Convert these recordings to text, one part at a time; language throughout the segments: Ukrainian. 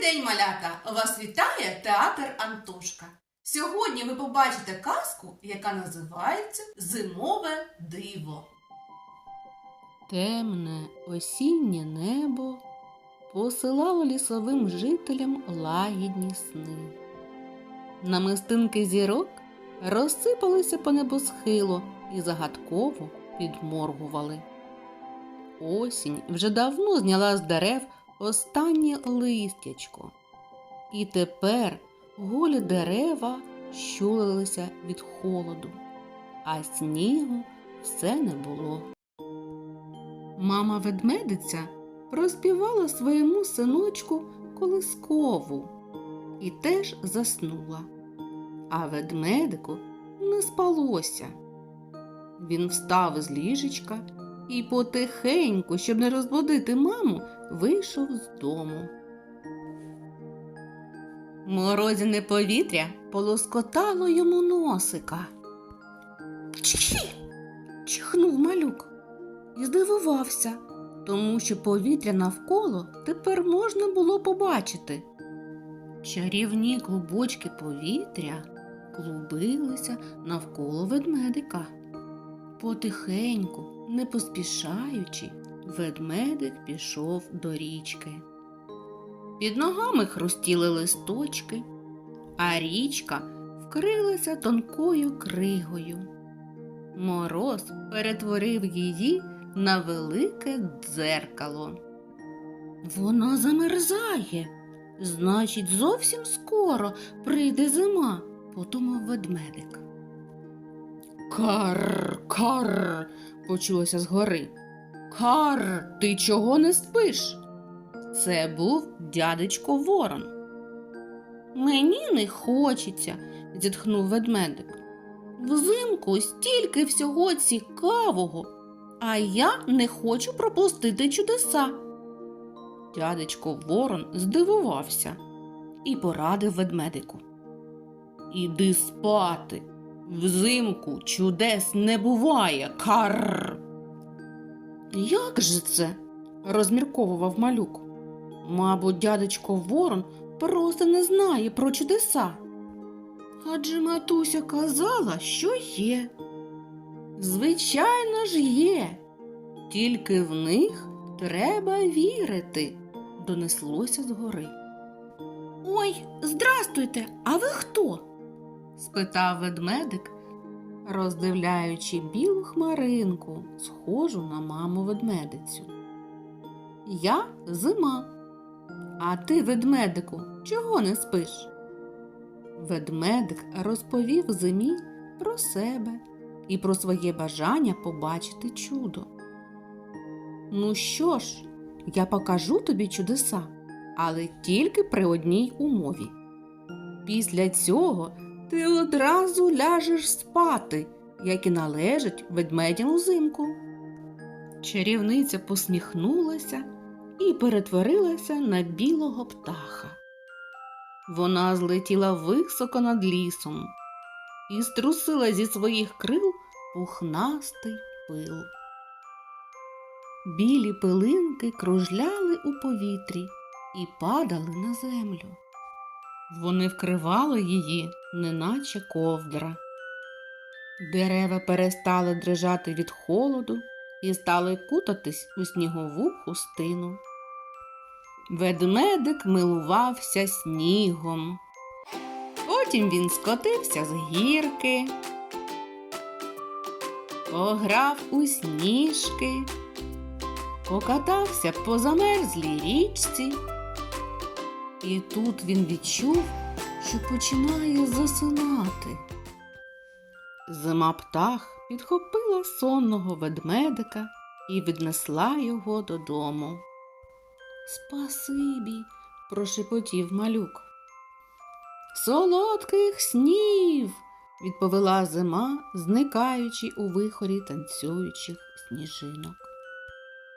день, малята! Вас вітає театр Антошка. Сьогодні ви побачите казку, яка називається Зимове диво. Темне осіннє небо посилало лісовим жителям лагідні сни. Намистинки зірок розсипалися по небосхилу і загадково підморгували. Осінь вже давно зняла з дерев останнє листячко, і тепер голі дерева щулилися від холоду, а снігу все не було. Мама ведмедиця проспівала своєму синочку колискову і теж заснула. А ведмедику не спалося. Він встав з ліжечка і потихеньку, щоб не розбудити маму, вийшов з дому. Морозяне повітря полоскотало йому носика. Чхі! чихнув малюк і здивувався, тому що повітря навколо тепер можна було побачити. Чарівні клубочки повітря клубилися навколо ведмедика. Потихеньку, не поспішаючи, ведмедик пішов до річки. Під ногами хрустіли листочки, а річка вкрилася тонкою кригою. Мороз перетворив її на велике дзеркало. Вона замерзає. Значить, зовсім скоро прийде зима, подумав ведмедик. Кар, кар, почулося згори. Кар, ти чого не спиш? Це був дядечко Ворон. Мені не хочеться, зітхнув ведмедик. Взимку стільки всього цікавого, а я не хочу пропустити чудеса. Дядечко Ворон здивувався і порадив ведмедику. Іди спати. Взимку чудес не буває, карр. Як же це? розмірковував малюк. Мабуть, дядечко Ворон просто не знає про чудеса. Адже матуся казала, що є. Звичайно ж є, тільки в них треба вірити, донеслося згори. Ой, здрастуйте, а ви хто? спитав ведмедик, роздивляючи білу хмаринку, схожу на маму ведмедицю. Я зима. А ти, ведмедику, чого не спиш? Ведмедик розповів зимі про себе і про своє бажання побачити чудо. Ну що ж, я покажу тобі чудеса, але тільки при одній умові. Після цього ти одразу ляжеш спати, як і належить ведмедям узимку. Чарівниця посміхнулася і перетворилася на білого птаха. Вона злетіла високо над лісом і струсила зі своїх крил пухнастий пил. Білі пилинки кружляли у повітрі і падали на землю. Вони вкривали її, неначе ковдра. Дерева перестали дрижати від холоду і стали кутатись у снігову хустину. Ведмедик милувався снігом. Потім він скотився з гірки, пограв у сніжки, покатався по замерзлій річці. І тут він відчув, що починає засинати. Зима птах підхопила сонного ведмедика і віднесла його додому. Спасибі, прошепотів малюк. Солодких снів, відповіла зима, зникаючи у вихорі танцюючих сніжинок.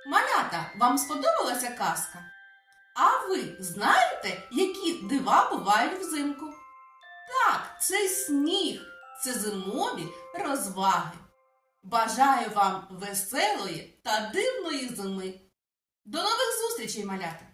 Малята, вам сподобалася казка? А ви знаєте, які дива бувають взимку? Так, це сніг, це зимові розваги. Бажаю вам веселої та дивної зими. До нових зустрічей, малята!